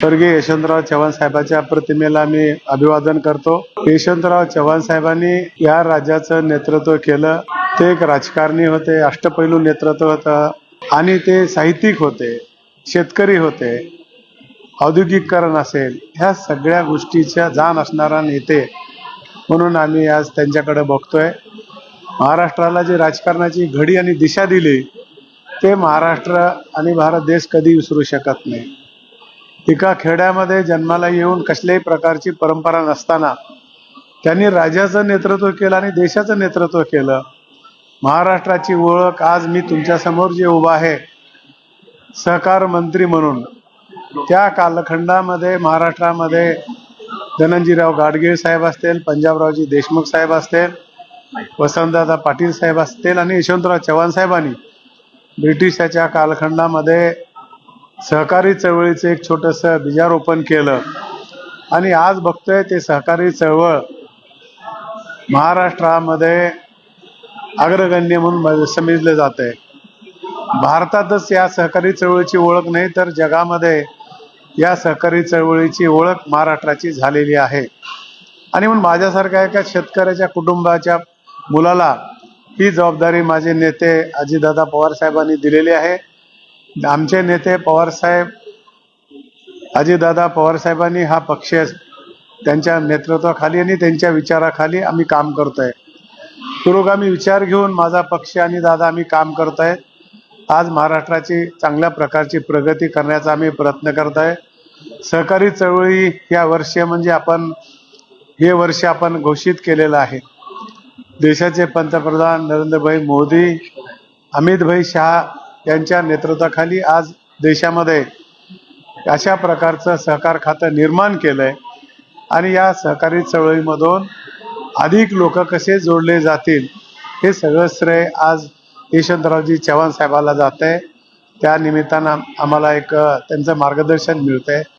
स्वर्गीय यशवंतराव चव्हाण साहेबांच्या प्रतिमेला मी अभिवादन करतो. यशवंतराव चव्हाण साहेबांनी या राज्याचं नेतृत्व केलं. ते एक राजकारणी होते अष्टपैलू नेतृत्व होतं आणि ते साहित्यिक होते शेतकरी होते औद्योगिकरण असेल ह्या सगळ्या गोष्टीच्या जाण असणारा नेते म्हणून आम्ही आज त्यांच्याकडे बघतोय. महाराष्ट्राला जी राजकारणाची घडी आणि दिशा दिली ते महाराष्ट्र आणि भारत देश कधी विसरू शकत नाही. एका खेड्यामध्ये जन्माला येऊन कसल्याही प्रकारची परंपरा नसताना त्यांनी राज्याचं नेतृत्व केलं आणि देशाचं नेतृत्व केलं. महाराष्ट्राची ओळख आज मी तुमच्यासमोर जे उभा आहे सहकार मंत्री म्हणून त्या कालखंडामध्ये महाराष्ट्रामध्ये धनंजीराव गाडगीळ साहेब असतील पंजाबरावजी देशमुख साहेब असतील वसंतदादा पाटील साहेब असतील आणि यशवंतराव चव्हाण साहेबांनी ब्रिटिशाच्या कालखंडामध्ये सहकारी चळवळीचं एक छोटंसं बीजारोपण केलं. आणि आज बघतोय ते सहकारी चळवळ महाराष्ट्रामध्ये अग्रगण्य म्हणून समजलं जात आहे भारतातच या सहकारी चळवळीची ओळख नाही तर जगामध्ये या सहकारी चळवळीची ओळख महाराष्ट्राची झालेली आहे. आणि म्हणून माझ्यासारख्या एका शेतकऱ्याच्या कुटुंबाच्या मुलाला ही जबाबदारी माझे नेते अजितदादा पवार साहेबांनी दिलेली आहे. आमचे नेते पवारसाहेब अजितदादा पवारसाहेबांनी हा पक्ष त्यांच्या नेतृत्वाखाली आणि त्यांच्या विचाराखाली आम्ही काम करतोय. पुरोगामी विचार घेऊन माझा पक्ष आणि दादा आम्ही काम करत आहेत आज महाराष्ट्राची चांगल्या प्रकारची प्रगती करण्याचा आम्ही प्रयत्न करत आहे सहकारी चळवळी या वर्षी म्हणजे आपण हे वर्ष आपण घोषित केलेलं आहे. देशाचे पंतप्रधान नरेंद्रभाई मोदी अमितभाई शहा यांच्या नेतृत्वाखाली आज देशामध्ये अशा प्रकारचं सहकार खातं निर्माण केलं आहे आणि या सहकारी चळवळीमधून अधिक लोक कसे जोडले जातील हे सगळं श्रेय आज यशवंतरावजी चव्हाण साहेबाला जात आहे त्या निमित्तानं आम्हाला एक त्यांचं मार्गदर्शन मिळतंय.